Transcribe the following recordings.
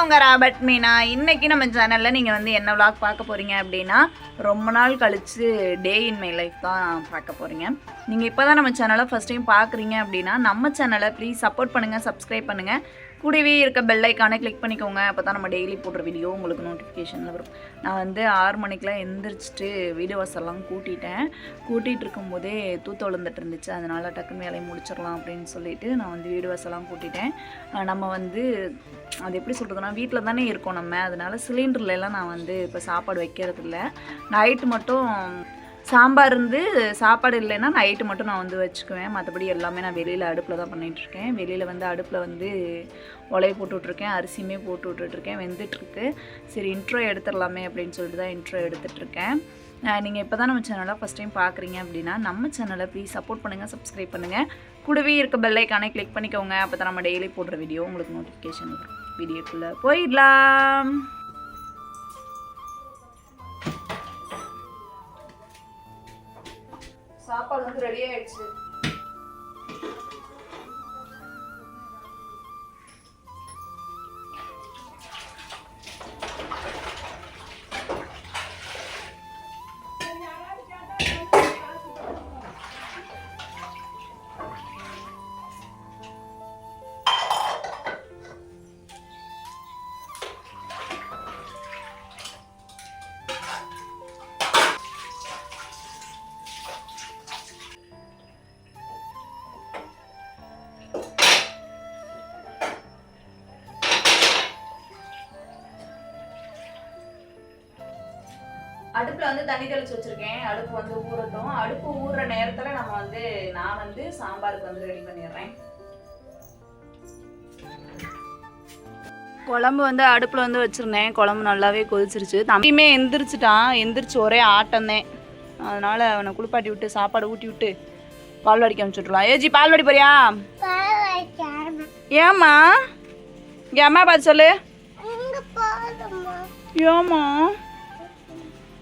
Friends உங்கள் Robert Meena இன்னைக்கு நம்ம சேனலில் நீங்கள் வந்து என்ன விளாக் பார்க்க போகிறீங்க அப்படின்னா ரொம்ப நாள் கழித்து டே இன் மை லைஃப் தான் பார்க்க போகிறீங்க நீங்கள் இப்போ தான் நம்ம சேனலை ஃபஸ்ட் டைம் பார்க்குறீங்க அப்படின்னா நம்ம சேனலை ப்ளீஸ் சப்போர்ட் பண்ணுங்கள் சப்ஸ்கிரைப் பண்ணுங்கள் கூடவே இருக்க பெல் ஐக்கானை கிளிக் பண்ணிக்கோங்க. அப்போ தான் நம்ம டெய்லி போடுற வீடியோ உங்களுக்கு நோட்டிஃபிகேஷனில் வரும். நான் வந்து ஆறு மணிக்கெலாம் எந்திரிச்சிட்டு வீடு வாசல்லாம் கூட்டிட்டேன். கூட்டிகிட்டு இருக்கும்போதே தூத்து விழுந்துட்டு இருந்துச்சு. அதனால் டக்குன்னு வேலையை முடிச்சிடலாம் அப்படின்னு சொல்லிட்டு நான் வந்து வீடு வாசல்லாம் கூட்டிட்டேன். நம்ம வந்து அது எப்படி சொல்கிறதுனா வீட்டில் தானே இருக்கோம் நம்ம. அதனால சிலிண்டர்லலாம் நான் வந்து இப்போ சாப்பாடு வைக்கிறது இல்லை நைட்டு மட்டும் சாம்பார் இருந்து சாப்பாடு இல்லைன்னா நைட்டு மட்டும் நான் வந்து வச்சுக்குவேன். மற்றபடி எல்லாமே நான் வெளியில் அடுப்பில் தான் பண்ணிகிட்ருக்கேன் வெளியில் வந்து அடுப்பில் வந்து உலையை போட்டுட்ருக்கேன் அரிசியுமே போட்டு விட்டுட்ருக்கேன் வெந்துட்டுருக்கு. சரி இன்ட்ரோ எடுத்துடலாமே அப்படின்னு சொல்லிட்டு தான் இன்ட்ரோ எடுத்துட்ருக்கேன் நீங்கள் இப்போ தான் நம்ம சேனலை ஃபஸ்ட் டைம் பார்க்குறீங்க அப்படின்னா நம்ம சேனலை ப்ளீஸ் சப்போர்ட் பண்ணுங்கள் சப்ஸ்கிரைப் பண்ணுங்கள் கூடவே இருக்க பெல்லைக்கானே க்ளிக் கிளிக் பண்ணிக்கோங்க. அப்போ தான் நம்ம டெய்லி போடுற வீடியோ உங்களுக்கு நோட்டிஃபிகேஷன் வீடியோக்குள்ளே போயிடலாம். சாப்பாடு வந்து ரெடி ஆயிடுச்சு. அடுப்பில் வந்து தண்ணி தெளிச்சு வச்சிருக்கேன். அடுப்பு வந்து ஊறட்டும். அடுப்பு ஊறுற நேரத்தில் நம்ம வந்து நான் வந்து சாம்பாருக்கு வந்து ரெடி பண்ணிடுறேன். குழம்பு வந்து அடுப்பில் வந்து வச்சுருந்தேன். குழம்பு நல்லாவே கொதிச்சிருச்சு. தம்பியுமே எந்திரிச்சிட்டான். எந்திரிச்சு ஒரே ஆட்டம்தான் அதனால் அவனை குளிப்பாட்டி விட்டு சாப்பாடு ஊட்டி விட்டு பால்வாடிக்கு அனுப்பிச்சுட்ருலாம் ஏஜி பால்வாடி போறியா? ஏம்மா? இங்கே அம்மா பார்த்து சொல்லு. ஏம்மா?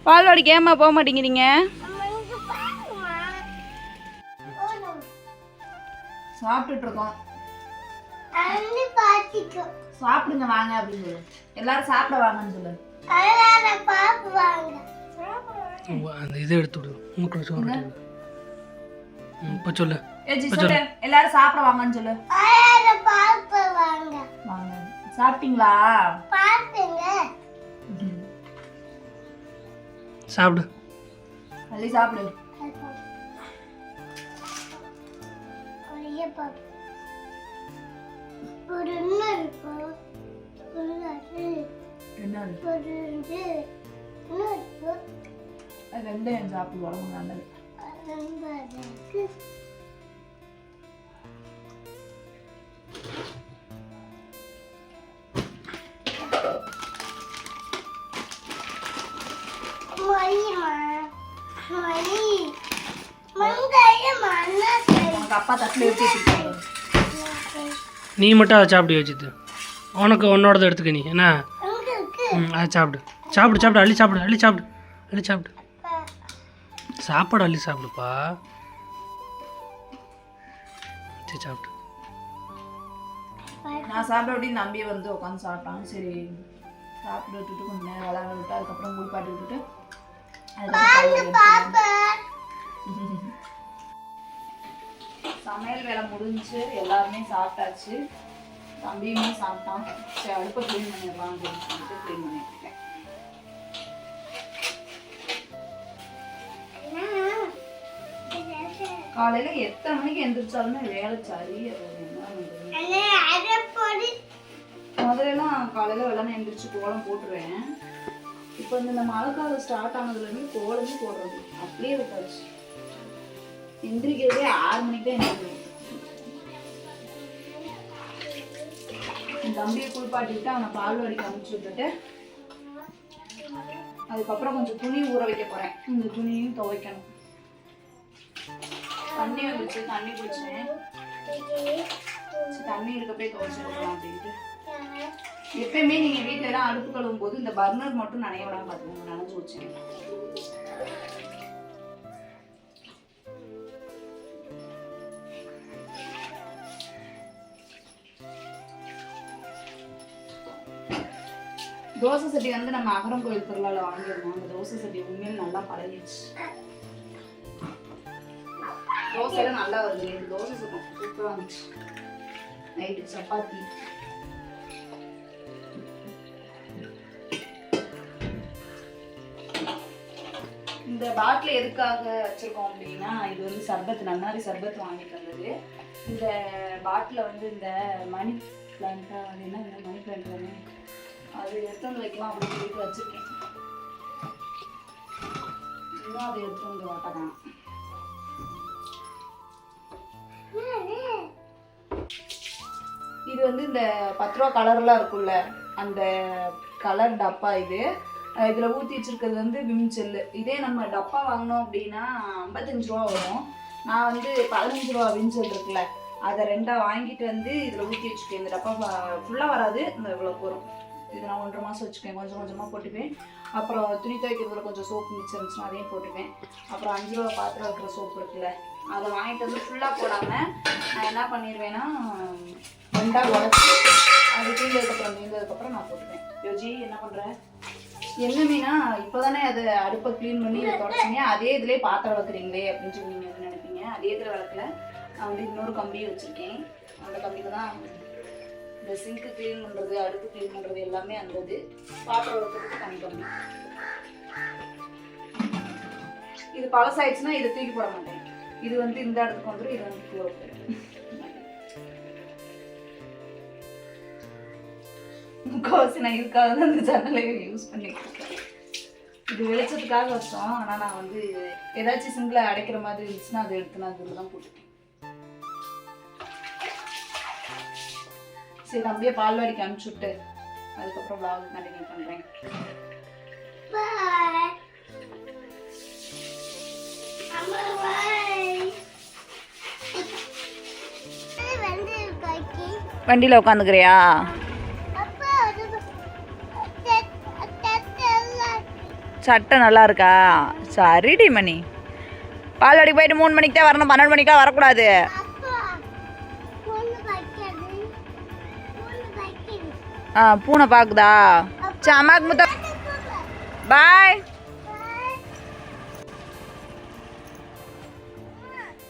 பால்வாடிக்கு ஏம்மா போக மாட்டேங்கிறீங்க? சாப்பிட்டுட்டு இருக்கோம் சாப்பிடுங்க வாங்க அப்படின்னு சொல்லு. எல்லாரும் சாப்பிட வாங்கன்னு சொல்லு. அந்த இதை எடுத்து விடு. மூக்கில் சோறு இப்போ சொல்லு. ஏஜி சொல்லு. எல்லாரும் சாப்பிட வாங்கன்னு சொல்லு. வாங்க. சாப்பிட்டீங்களா? சாப்பிடு. அள்ளி சாப்பிடு. என்ன அது? ரெண்டு சாப்பிடு உடம்பு நல்லது. உனக்கு அப்பா தட்டில் எடுத்து வச்சுருக்காங்க. நீ மட்டும் அதை சாப்பிடு வச்சுது உனக்கு உன்னோடதை எடுத்துக்க நீ. என்ன? ம் அதை சாப்பிடு. சாப்பிடு சாப்பிடு அள்ளி சாப்பிடு அள்ளி சாப்பிடு அள்ளி சாப்பிடு. சாப்பாடு அள்ளி சாப்பிடுப்பா. சரி சாப்பிடு. நான் சாப்பிட அப்படின்னு நம்பி வந்து உட்காந்து சாப்பிட்டான் சரி. சாப்பிட்டு விட்டுட்டு கொஞ்ச நேரம் விளாட விட்டு அதுக்கப்புறம் குளிப்பாட்டி விட்டுட்டு அதுக்கப்புறம். சமையல் வேலை முடிஞ்சு எல்லாருமே சாப்பிட்டாச்சு. தம்பியுமே சாப்பிட்டான். சரி அடுப்பை க்ளீன் பண்ணிடலாம் அப்படின்னு சொல்லிட்டு க்ளீன் பண்ணிட்டு இருக்கேன் காலையில எத்தனை மணிக்கு எந்திரிச்சாலுமே வேலை சரியா முதல்லலாம் காலையில வெள்ளம் எந்திரிச்சு கோலம் போட்டுருவேன். இப்போ இந்த மழை காலம் ஸ்டார்ட் ஆனதுலேருந்து கோலமே போடுறது. அப்படியே விட்டாச்சு. எந்திரிக்கிறதே ஆறு மணிக்கு தான் எந்திரிக்கிறேன் தம்பியை குளிப்பாட்டிட்டு அவனை பால் வடிக்க அனுப்பிச்சு விட்டுட்டு அதுக்கப்புறம் கொஞ்சம் துணி ஊற வைக்க போறேன். இந்த துணியும் துவைக்கணும். தண்ணி வந்துச்சு தண்ணி குடிச்சேன். சரி, தண்ணி இருக்கப்பே துவைச்சு கொடுக்கலாம் அப்படின்ட்டு. எப்பயுமே நீங்க வீட்டுல எல்லாம் அடுப்பு கழுவும் போது இந்த பர்னர் மட்டும் நனைய விடாம பாத்துக்கோங்க நனைஞ்சு வச்சேன் தோசை சட்டி வந்து நம்ம அகரம் கோயில் திருவிழாவில் வாங்கியிருந்தோம். அந்த தோசை சட்டி உண்மையில நல்லா பழகிடுச்சு. தோசையெல்லாம் நல்லா வருது. இது தோசை சுத்தம் சூப்பராக இருந்துச்சு. நைட்டு சப்பாத்தி. இந்த பாட்டில் எதுக்காக வச்சிருக்கோம் அப்படின்னா இது வந்து சர்பத் நன்னாரி சர்பத் வாங்கி வந்தது. இந்த பாட்டில் வந்து இந்த மணி பிளான்ட்டா அது என்ன இந்த மணி பிளான்ட் தானே அது எடுத்து வைக்கலாம் அப்படின்னு சொல்லிட்டு வச்சிருக்கேன். இன்னும் அதை எடுத்து வந்து வாட்டதான் இது வந்து இந்த பத்து ரூபா கலர்லாம் இருக்கும்ல அந்த கலர் டப்பா இது. இதில் ஊற்றி வச்சுருக்கிறது வச்சிருக்கிறது வந்து விம் செல்லு இதே நம்ம டப்பா வாங்கினோம் அப்படின்னா ஐம்பத்தஞ்சு ரூபா வரும். நான் வந்து பதினஞ்சு ரூபா விம் ஜெல் இருக்குல்ல அதை ரெண்டாக வாங்கிட்டு வந்து இதில் ஊற்றி வச்சுருக்கேன். இந்த டப்பா ஃபுல்லாக வராது இந்த இவ்வளோ போகிறோம் இது நான் ஒன்றரை மாதம் வச்சுக்கேன் கொஞ்சம் கொஞ்சமாக போட்டுப்பேன் அப்புறம் துணி துவைக்கிறதுல கொஞ்சம் சோப்பு மிச்சம் இருந்துச்சுன்னா அதையும் போட்டுப்பேன் அப்புறம் அஞ்சு ரூபா பாத்திரம் இருக்கிற சோப்பு இருக்குல்ல அதை வாங்கிட்டு வந்து ஃபுல்லாக போடாமல் நான் என்ன பண்ணிடுவேன்னா ரெண்டா உடச்சி அது தீர்ந்ததுக்கப்புறம் தீர்ந்ததுக்கப்புறம் நான் போட்டுப்பேன் யோஜி என்ன பண்ற? என்னமேனா இப்போதானே அது அடுப்பை க்ளீன் பண்ணி இதை தொடச்சிங்க. அதே இதுலேயே பாத்திரம் வளர்க்குறீங்களே அப்படின்னு சொல்லி நீங்கள் நினைப்பீங்க. அதே இதில் வளர்க்கல. நான் வந்து இன்னொரு கம்பி வச்சுருக்கேன். அந்த கம்பியில் தான் இந்த சிங்க்கு க்ளீன் பண்ணுறது அடுப்பு க்ளீன் பண்ணுறது எல்லாமே அந்த இது பாத்திரம் வளர்க்குறதுக்கு தனி கம்பி இது பழசாயிடுச்சுன்னா இதை தூக்கி போட மாட்டேன். இது வந்து இந்த இடத்துக்கு வந்துடும் இது வந்து தூர போயிடும் முக்கால்வாசி நான் இதுக்காக தான் இந்த சேனலை யூஸ் பண்ணிட்டு இது வெளிச்சத்துக்காக வச்சோம் ஆனால் நான் வந்து ஏதாச்சும் சிங்கிளை அடைக்கிற மாதிரி இருந்துச்சுன்னா அதை எடுத்து நான் இதில் தான் போட்டுட்டேன் சரி தம்பியை பால்வாடிக்கு அனுப்பிச்சு விட்டு அதுக்கப்புறம் vlog கண்டினியூ பண்ணுறேன் வண்டியில் உட்காந்துக்கிறியா சட்டை நல்லா இருக்கா? சரிடி மணி. பால்வாடிக்கு போயிட்டு மூணு மணிக்கு தான் வரணும் பன்னெண்டு மணிக்கெலாம் வரக்கூடாது. ஆ பூனை பார்க்குதா? சரி அம்மாவுக்கு முத்த பாய்.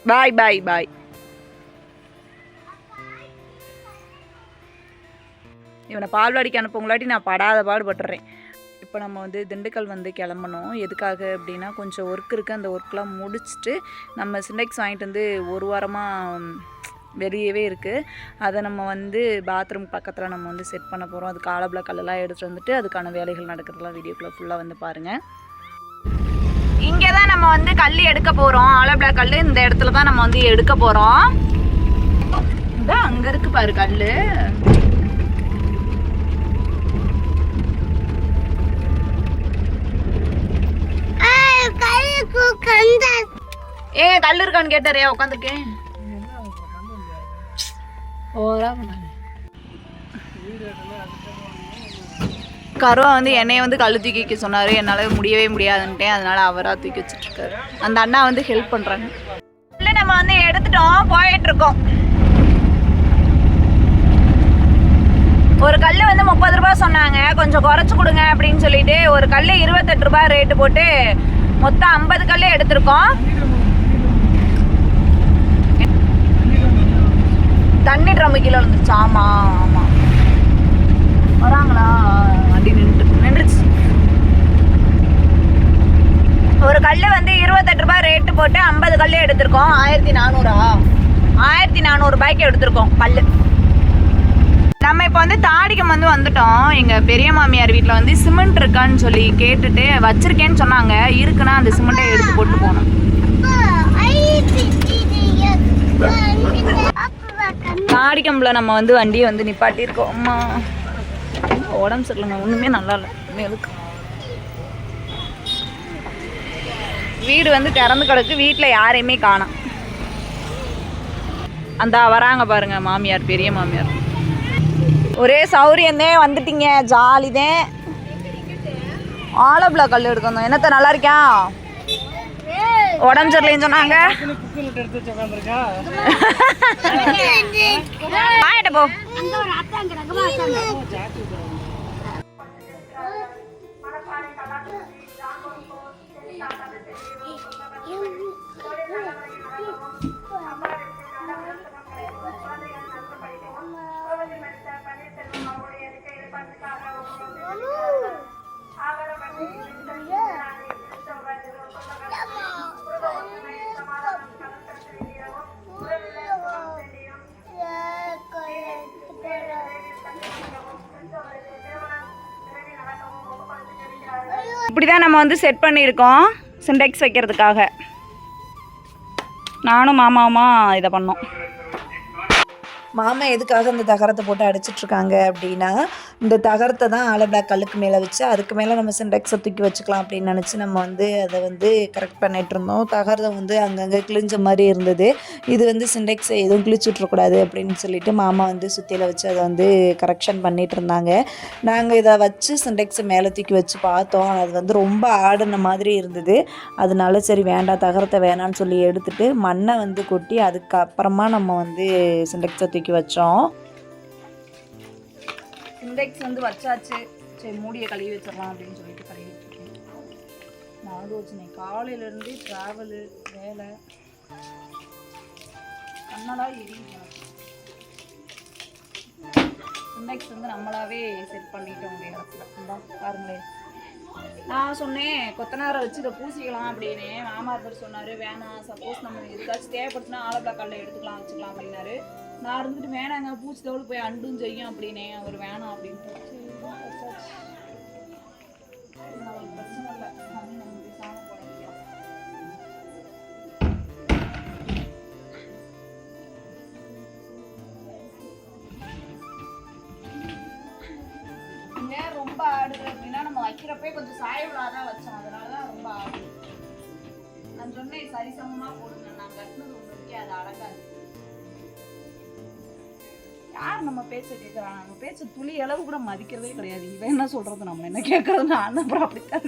பாய் பாய் பாய். இவனை பால்வாடிக்கு அனுப்புங்களாட்டி நான் படாத பாடுபட்டுறேன் இப்போ நம்ம வந்து திண்டுக்கல் வந்து கிளம்பணும். எதுக்காக அப்படின்னா கொஞ்சம் ஒர்க் இருக்குது அந்த ஒர்க்லாம் முடிச்சுட்டு நம்ம சிண்டெக்ஸ் வாங்கிட்டு வந்து ஒரு வாரமாக வெளியவே இருக்குது அதை நம்ம வந்து பாத்ரூம் பக்கத்தில் நம்ம வந்து செட் பண்ண போகிறோம் அதுக்கு ஆலபிளா கல்லெல்லாம் எடுத்துகிட்டு வந்துட்டு அதுக்கான வேலைகள் நடக்கிறதுலாம் வீடியோக்குள்ளே ஃபுல்லாக வந்து பாருங்கள் இங்கே தான் நம்ம வந்து கல் எடுக்க போகிறோம் ஆலபிளா கல் இந்த இடத்துல தான் நம்ம வந்து எடுக்க போகிறோம் இதான் அங்கே இருக்கு பாரு கல் ஏ கல் இருக்கான்னு கேட்டாரே. உட்காந்துருக்கேன். ஓரா கருவா வந்து என்னைய வந்து கல் தூக்கி வைக்க சொன்னார். என்னால் முடியவே முடியாதுன்ட்டேன். அதனால் அவராக தூக்கி வச்சுட்ருக்காரு. அந்த அண்ணா வந்து ஹெல்ப் பண்ணுறாங்க இல்லை நம்ம வந்து எடுத்துட்டோம். போயிட்டுருக்கோம் ஒரு கல் வந்து முப்பது ரூபாய் சொன்னாங்க. கொஞ்சம் குறைச்சி கொடுங்க அப்படின்னு சொல்லிட்டு ஒரு கல் இருபத்தெட்டு ரூபாய் ரேட்டு போட்டு மொத்தம் ஐம்பது கல் எடுத்திருக்கோம். தண்ணி ட்ரம் கீழே விழுந்துருச்சு. ஆமா ஆமா. வராங்களா? வண்டி நின்று நின்றுச்சு. ஒரு கல் வந்து இருபத்தெட்டு ரூபாய் ரேட்டு போட்டு ஐம்பது கல் எடுத்திருக்கோம். ஆயிரத்தி நானூறா? ஆயிரத்தி நானூறு ரூபாய்க்கு எடுத்திருக்கோம் கல் நம்ம இப்போ வந்து தாடிக்கம் வந்து வந்துட்டோம். எங்கள் பெரிய மாமியார் வீட்டில் வந்து சிமெண்ட் இருக்கான்னு சொல்லி கேட்டுட்டு வச்சிருக்கேன்னு சொன்னாங்க. இருக்குன்னா அந்த சிமெண்ட்டை எடுத்து போட்டு போகணும். தாடிக்கம்பில் நம்ம வந்து வண்டியை வந்து நிப்பாட்டியிருக்கோம். அம்மா. உடம்பு சரியில்லைங்க. ஒன்றுமே நல்லா இல்லை. மேலுக்கு வீடு வந்து திறந்து கிடக்கு. வீட்டில் யாரையுமே காணும் அந்த வராங்க பாருங்க மாமியார் பெரிய மாமியார். ஒரே சௌரியந்தே வந்துட்டீங்க. ஜாலிதேன் ஆலப்பிளா கல் எடுக்கணும். என்னத்த நல்லா இருக்கியா? உடம்பு சரியில்லைன்னு சொன்னாங்க. எடுத்து வச்சு உட்காந்துருக்கா இப்படி தான் நம்ம வந்து செட் பண்ணியிருக்கோம் சிண்டெக்ஸ் வைக்கிறதுக்காக. நானும் மாமாவுமா இதை பண்ணோம். மாமா எதுக்காக இந்த தகரத்தை போட்டு அடிச்சிட்டு இருக்காங்க அப்படின்னா இந்த தகரத்தை தான் ஆல கல்லுக்கு மேலே வச்சு அதுக்கு மேலே நம்ம சின்டெக்ஸை தூக்கி வச்சுக்கலாம் அப்படின்னு நினச்சி நம்ம வந்து அதை வந்து கரெக்ட் பண்ணிகிட்டு இருந்தோம். தகரம் வந்து அங்கங்கே கிழிஞ்ச மாதிரி இருந்தது. இது வந்து சின்டெக்ஸை எதுவும் கிழிச்சுட்றக்கூடாது அப்படின்னு சொல்லிட்டு மாமா வந்து சுற்றியில் வச்சு அதை வந்து கரெக்ஷன் பண்ணிகிட்டு இருந்தாங்க. நாங்கள் இதை வச்சு சின்டெக்ஸை மேலே தூக்கி வச்சு பார்த்தோம். அது வந்து ரொம்ப ஆடின மாதிரி இருந்தது. அதனால சரி வேண்டாம் தகரத்தை வேணான்னு சொல்லி எடுத்துகிட்டு மண்ணை வந்து கொட்டி அதுக்கப்புறமா நம்ம வந்து சின்டெக்ஸை தூக்கி வச்சோம். இண்டெக்ஸ் வந்து வச்சாச்சு. சரி மூடியை கழுவி வச்சிடலாம் அப்படின்னு சொல்லிட்டு கழுவி வச்சிருக்கேன். நான் காலையிலேருந்து ட்ராவலு வேலை. கண்ணடா எரியுது இண்டெக்ஸ் வந்து நம்மளாவே செட் பண்ணிட்டோம் இந்த இடத்துல. பாருங்களேன் நான் சொன்னேன் கொத்தனாரை வச்சு இதை பூசிக்கலாம் அப்படின்னு. மாமா இருந்தர் சொன்னார் வேணாம் சப்போஸ் நம்ம எதுக்காச்சும் தேவைப்படுச்சுன்னா ஆலப்பிளா கல்லை எடுத்துக்கலாம் வச்சுக்கலாம் அப்படின்னாரு. நான் இருந்துட்டு வேணாங்க பூச்சி தோடு போய் அண்டும் செய்யும் அப்படின்னே. அவர் வேணாம் அப்படின்ட்டு பிரச்சனை இல்லை ஏன் ரொம்ப ஆடுது அப்படின்னா நம்ம வைக்கிறப்பே கொஞ்சம் சாயவிழாதான் வச்சோம். அதனாலதான் ரொம்ப ஆடுது. நான் சொன்னேன் சரிசமமா போடுங்க. நான் கட்டினது ஒன்று இருக்கே அது அடங்காது யார் நம்ம பேச்ச கேட்குறாங்க நம்ம பேச்ச துளி அளவு கூட மதிக்கிறதே கிடையாது. இவன் என்ன சொல்கிறது நம்ம என்ன கேட்கறது நான் அப்புறம் அப்படித்தான்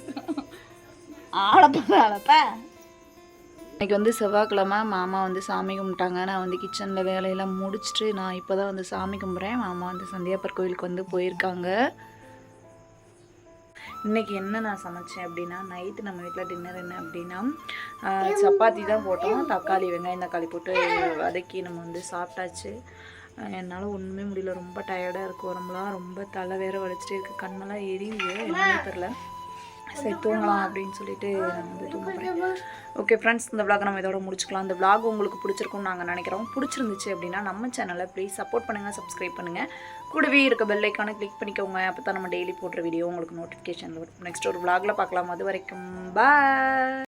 ஆளப்பா ஆளப்ப இன்னைக்கு வந்து செவ்வாய்க்கிழமை மாமா வந்து சாமி கும்பிட்டாங்க. நான் வந்து கிச்சனில் வேலையெல்லாம் முடிச்சுட்டு நான் இப்போ தான் வந்து சாமி கும்பிட்றேன் மாமா வந்து சந்தியாப்பர் கோயிலுக்கு வந்து போயிருக்காங்க. இன்னைக்கு என்ன நான் சமைச்சேன் அப்படின்னா நைட்டு நம்ம வீட்டில் டின்னர் என்ன அப்படின்னா சப்பாத்தி தான் போட்டோம். தக்காளி வெங்காயம் தக்காளி போட்டு வதக்கி நம்ம வந்து சாப்பிட்டாச்சு. என்னால் ஒன்றுமே முடியல. ரொம்ப டயர்டாக இருக்குது உடம்புலாம் ரொம்ப தலை வேற வலிச்சிட்டே இருக்குது கண்ணெல்லாம் எரியுது. என்னன்னே தெரில சரி தூங்கலாம் அப்படின்னு சொல்லிட்டு நான் வந்து தூங்குறேன் ஓகே ஃப்ரெண்ட்ஸ் இந்த விளாக் நம்ம இதோட முடிச்சுக்கலாம். இந்த விளாக் உங்களுக்கு பிடிச்சிருக்கும்னு நாங்கள் நினைக்கிறோம். பிடிச்சிருந்துச்சு அப்படின்னா நம்ம சேனலை ப்ளீஸ் சப்போர்ட் பண்ணுங்கள் சப்ஸ்கிரைப் பண்ணுங்கள் கூடவே இருக்க பெல் ஐக்கானை கிளிக் பண்ணிக்கோங்க. அப்போ தான் நம்ம டெய்லி போடுற வீடியோ உங்களுக்கு நோட்டிஃபிகேஷன் வரும். நெக்ஸ்ட் ஒரு விளாகில் பார்க்கலாம். அது வரைக்கும் பாய்